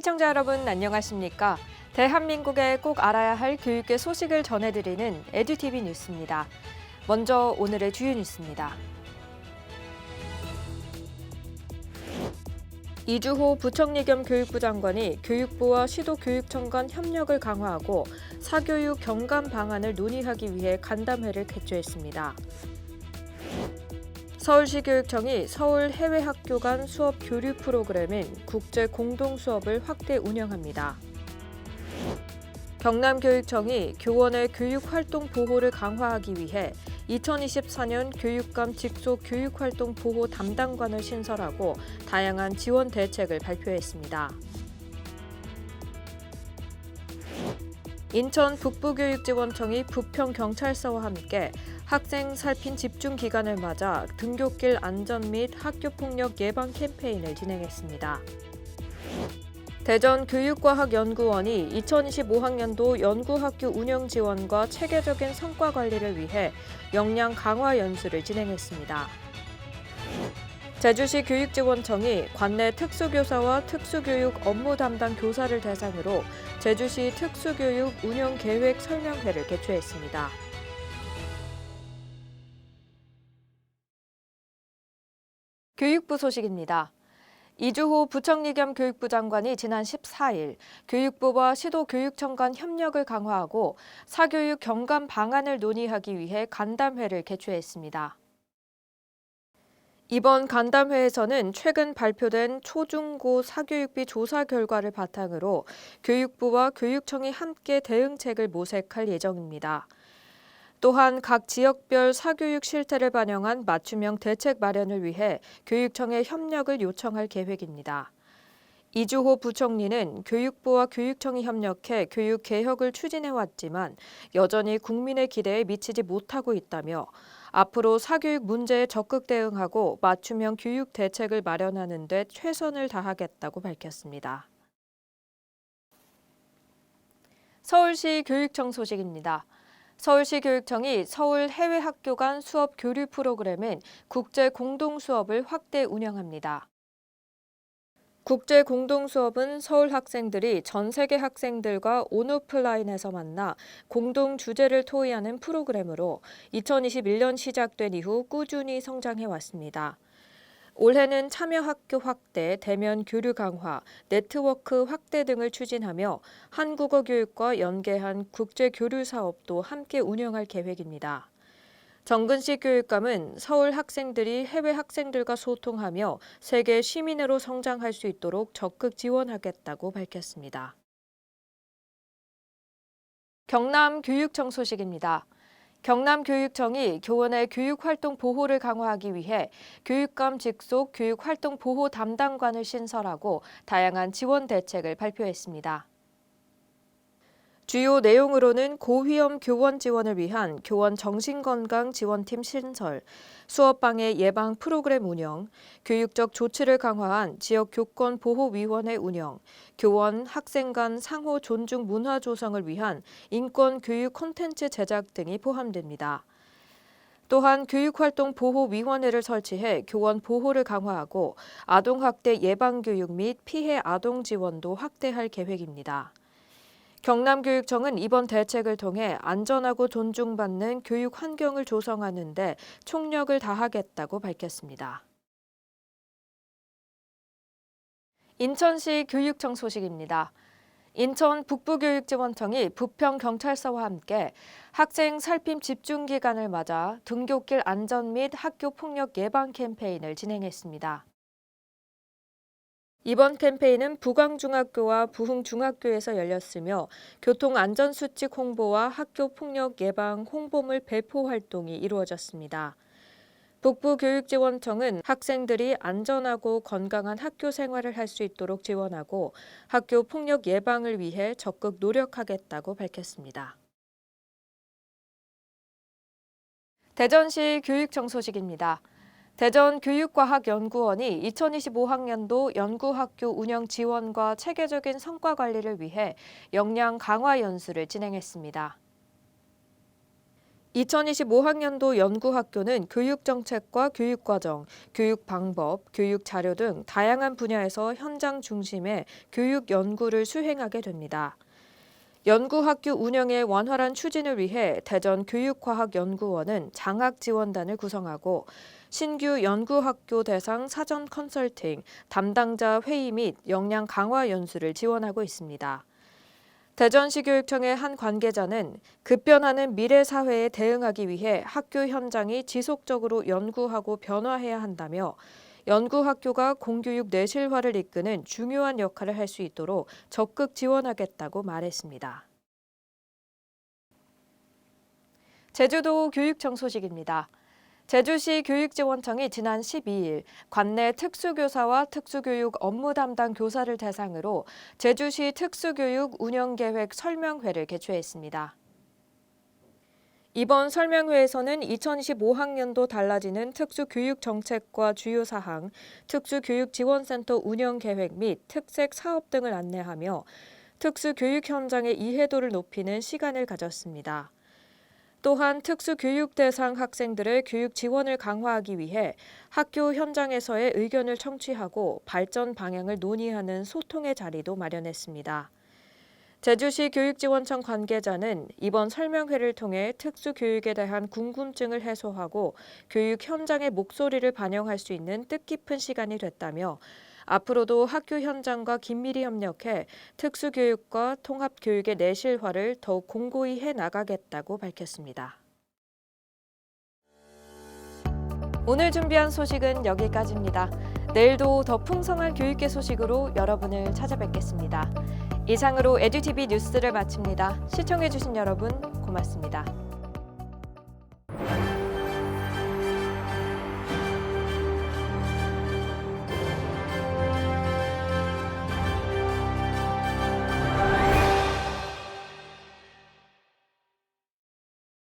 시청자 여러분 안녕하십니까? 대한민국의 꼭 알아야 할 교육계 소식을 전해드리는 에듀티비 뉴스입니다. 먼저 오늘의 주요 뉴스입니다. 이주호 부총리 겸 교육부 장관이 교육부와 시도교육청 간 협력을 강화하고 사교육 경감 방안을 논의하기 위해 간담회를 개최했습니다. 서울시 교육청이 서울 해외 학교 간 수업 교류 프로그램인 국제 공동 수업을 확대 운영합니다. 경남교육청이 교원의 교육 활동 보호를 강화하기 위해 2024년 교육감 직속 교육 활동 보호 담당관을 신설하고 다양한 지원 대책을 발표했습니다. 인천 북부교육지원청이 부평경찰서와 함께 학생 살핀 집중 기간을 맞아 등굣길 안전 및 학교 폭력 예방 캠페인을 진행했습니다. 대전 교육과학연구원이 2025학년도 연구학교 운영 지원과 체계적인 성과 관리를 위해 역량 강화 연수를 진행했습니다. 제주시 교육지원청이 관내 특수교사와 특수교육 업무 담당 교사를 대상으로 제주시 특수교육 운영 계획 설명회를 개최했습니다. 교육부 소식입니다. 이주호 부총리 겸 교육부 장관이 지난 14일 교육부와 시도교육청 간 협력을 강화하고 사교육 경감 방안을 논의하기 위해 간담회를 개최했습니다. 이번 간담회에서는 최근 발표된 초중고 사교육비 조사 결과를 바탕으로 교육부와 교육청이 함께 대응책을 모색할 예정입니다. 또한 각 지역별 사교육 실태를 반영한 맞춤형 대책 마련을 위해 교육청에 협력을 요청할 계획입니다. 이주호 부총리는 교육부와 교육청이 협력해 교육 개혁을 추진해 왔지만 여전히 국민의 기대에 미치지 못하고 있다며 앞으로 사교육 문제에 적극 대응하고 맞춤형 교육 대책을 마련하는 데 최선을 다하겠다고 밝혔습니다. 서울시 교육청 소식입니다. 서울시 교육청이 서울 해외 학교 간 수업 교류 프로그램인 국제 공동 수업을 확대 운영합니다. 국제 공동 수업은 서울 학생들이 전 세계 학생들과 온오프라인에서 만나 공동 주제를 토의하는 프로그램으로 2021년 시작된 이후 꾸준히 성장해 왔습니다. 올해는 참여 학교 확대, 대면 교류 강화, 네트워크 확대 등을 추진하며 한국어 교육과 연계한 국제 교류 사업도 함께 운영할 계획입니다. 정근식 교육감은 서울 학생들이 해외 학생들과 소통하며 세계 시민으로 성장할 수 있도록 적극 지원하겠다고 밝혔습니다. 경남 교육청 소식입니다. 경남교육청이 교원의 교육활동 보호를 강화하기 위해 교육감 직속 교육활동 보호 담당관을 신설하고 다양한 지원 대책을 발표했습니다. 주요 내용으로는 고위험 교원 지원을 위한 교원 정신건강 지원팀 신설, 수업방해 예방 프로그램 운영, 교육적 조치를 강화한 지역 교권 보호위원회 운영, 교원 학생 간 상호 존중 문화 조성을 위한 인권 교육 콘텐츠 제작 등이 포함됩니다. 또한 교육활동 보호위원회를 설치해 교원 보호를 강화하고 아동학대 예방교육 및 피해 아동 지원도 확대할 계획입니다. 경남교육청은 이번 대책을 통해 안전하고 존중받는 교육 환경을 조성하는 데 총력을 다하겠다고 밝혔습니다. 인천시 교육청 소식입니다. 인천 북부교육지원청이 부평경찰서와 함께 학생 살핌 집중 기간을 맞아 등굣길 안전 및 학교 폭력 예방 캠페인을 진행했습니다. 이번 캠페인은 부광중학교와 부흥중학교에서 열렸으며 교통안전수칙 홍보와 학교폭력 예방 홍보물 배포 활동이 이루어졌습니다. 북부교육지원청은 학생들이 안전하고 건강한 학교 생활을 할 수 있도록 지원하고 학교 폭력 예방을 위해 적극 노력하겠다고 밝혔습니다. 대전시 교육청 소식입니다. 대전 교육과학연구원이 2025학년도 연구학교 운영 지원과 체계적인 성과 관리를 위해 역량 강화 연수를 진행했습니다. 2025학년도 연구학교는 교육정책과 교육과정, 교육방법, 교육자료 등 다양한 분야에서 현장 중심의 교육 연구를 수행하게 됩니다. 연구학교 운영의 원활한 추진을 위해 대전 교육과학연구원은 장학지원단을 구성하고 신규 연구학교 대상 사전 컨설팅, 담당자 회의 및 역량 강화 연수를 지원하고 있습니다. 대전시 교육청의 한 관계자는 급변하는 미래 사회에 대응하기 위해 학교 현장이 지속적으로 연구하고 변화해야 한다며 연구학교가 공교육 내실화를 이끄는 중요한 역할을 할 수 있도록 적극 지원하겠다고 말했습니다. 제주도 교육청 소식입니다. 제주시 교육지원청이 지난 12일 관내 특수교사와 특수교육 업무 담당 교사를 대상으로 제주시 특수교육 운영계획 설명회를 개최했습니다. 이번 설명회에서는 2025학년도 달라지는 특수교육 정책과 주요 사항, 특수교육지원센터 운영 계획 및 특색 사업 등을 안내하며 특수교육 현장의 이해도를 높이는 시간을 가졌습니다. 또한 특수교육 대상 학생들의 교육 지원을 강화하기 위해 학교 현장에서의 의견을 청취하고 발전 방향을 논의하는 소통의 자리도 마련했습니다. 제주시 교육지원청 관계자는 이번 설명회를 통해 특수교육에 대한 궁금증을 해소하고 교육 현장의 목소리를 반영할 수 있는 뜻깊은 시간이 됐다며 앞으로도 학교 현장과 긴밀히 협력해 특수교육과 통합교육의 내실화를 더욱 공고히 해 나가겠다고 밝혔습니다. 오늘 준비한 소식은 여기까지입니다. 내일도 더 풍성한 교육계 소식으로 여러분을 찾아뵙겠습니다. 이상으로 에듀티비 뉴스를 마칩니다. 시청해주신 여러분 고맙습니다.